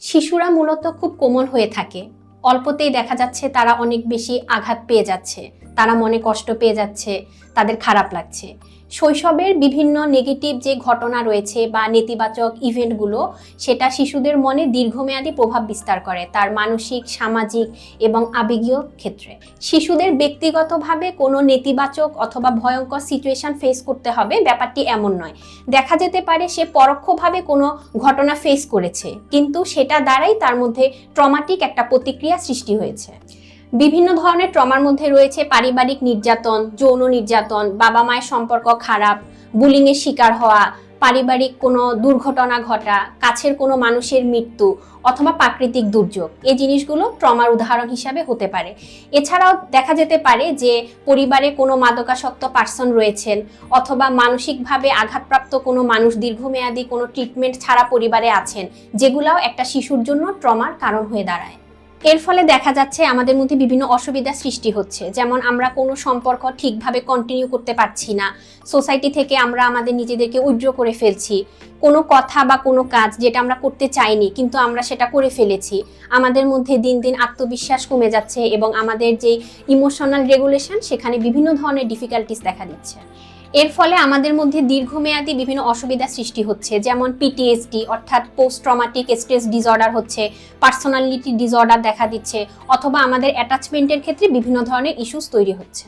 শিশুরা মূলত খুব কোমল হয়ে থাকে। অল্পতেই দেখা যাচ্ছে তারা অনেক বেশি আঘাত পেয়ে যাচ্ছে। তারা মনে কষ্ট পেয়ে যাচ্ছে, তাদের খারাপ লাগছে। শৈশবের বিভিন্ন নেগেটিভ যে ঘটনা রয়েছে বা নেতিবাচক ইভেন্টগুলো সেটা শিশুদের মনে দীর্ঘমেয়াদী প্রভাব বিস্তার করে তার মানসিক, সামাজিক এবং আবেগীয় ক্ষেত্রে। শিশুদের ব্যক্তিগতভাবে কোনো নেতিবাচক অথবা ভয়ঙ্কর সিচুয়েশন ফেস করতে হবে, ব্যাপারটি এমন নয়। দেখা যেতে পারে সে পরোক্ষভাবে কোনো ঘটনা ফেস করেছে, কিন্তু সেটা দ্বারাই তার মধ্যে ট্রমাটিক একটা প্রতিক্রিয়া সৃষ্টি হয়েছে। বিভিন্ন ধরনের ট্রমার মধ্যে রয়েছে পারিবারিক নির্যাতন, যৌন নির্যাতন, বাবা মায়ের সম্পর্ক খারাপ বুলিংয়ের শিকার হওয়া, পারিবারিক কোনো দুর্ঘটনা ঘটা, কাছের কোনো মানুষের মৃত্যু অথবা প্রাকৃতিক দুর্যোগ। এই জিনিসগুলো ট্রমার উদাহরণ হিসাবে হতে পারে। এছাড়াও দেখা যেতে পারে যে পরিবারে কোনো মাদকাসক্ত পার্সন রয়েছেন অথবা মানসিকভাবে আঘাতপ্রাপ্ত কোনো মানুষ দীর্ঘমেয়াদী কোনো ট্রিটমেন্ট ছাড়া পরিবারে আছেন, যেগুলাও একটা শিশুর জন্য ট্রমার কারণ হয়ে দাঁড়ায়। এর ফলে দেখা যাচ্ছে আমাদের মধ্যে বিভিন্ন অসুবিধা সৃষ্টি হচ্ছে। যেমন আমরা কোনো সম্পর্ক ঠিকভাবে কন্টিনিউ করতে পারছি না। সোসাইটি থেকে আমরা আমাদের নিজেদেরকে উইড্র করে ফেলছি। কোনো কথা বা কোনো কাজ যেটা আমরা করতে চাইনি, কিন্তু আমরা সেটা করে ফেলেছি। আমাদের মধ্যে দিন দিন আত্মবিশ্বাস কমে যাচ্ছে এবং আমাদের যে ইমোশনাল রেগুলেশন সেখানে বিভিন্ন ধরনের ডিফিকাল্টিস দেখা দিচ্ছে। এর ফলে আমাদের মধ্যে দীর্ঘমেয়াদী বিভিন্ন অসুবিধা সৃষ্টি হচ্ছে, যেমন পিটিএসডি অর্থাৎ পোস্ট ট্রমাটিক স্ট্রেস ডিসঅর্ডার হচ্ছে পার্সোনালিটি ডিসঅর্ডার দেখা দিচ্ছে, অথবা আমাদের অ্যাটাচমেন্টের ক্ষেত্রে বিভিন্ন ধরনের ইস্যুস তৈরি হচ্ছে।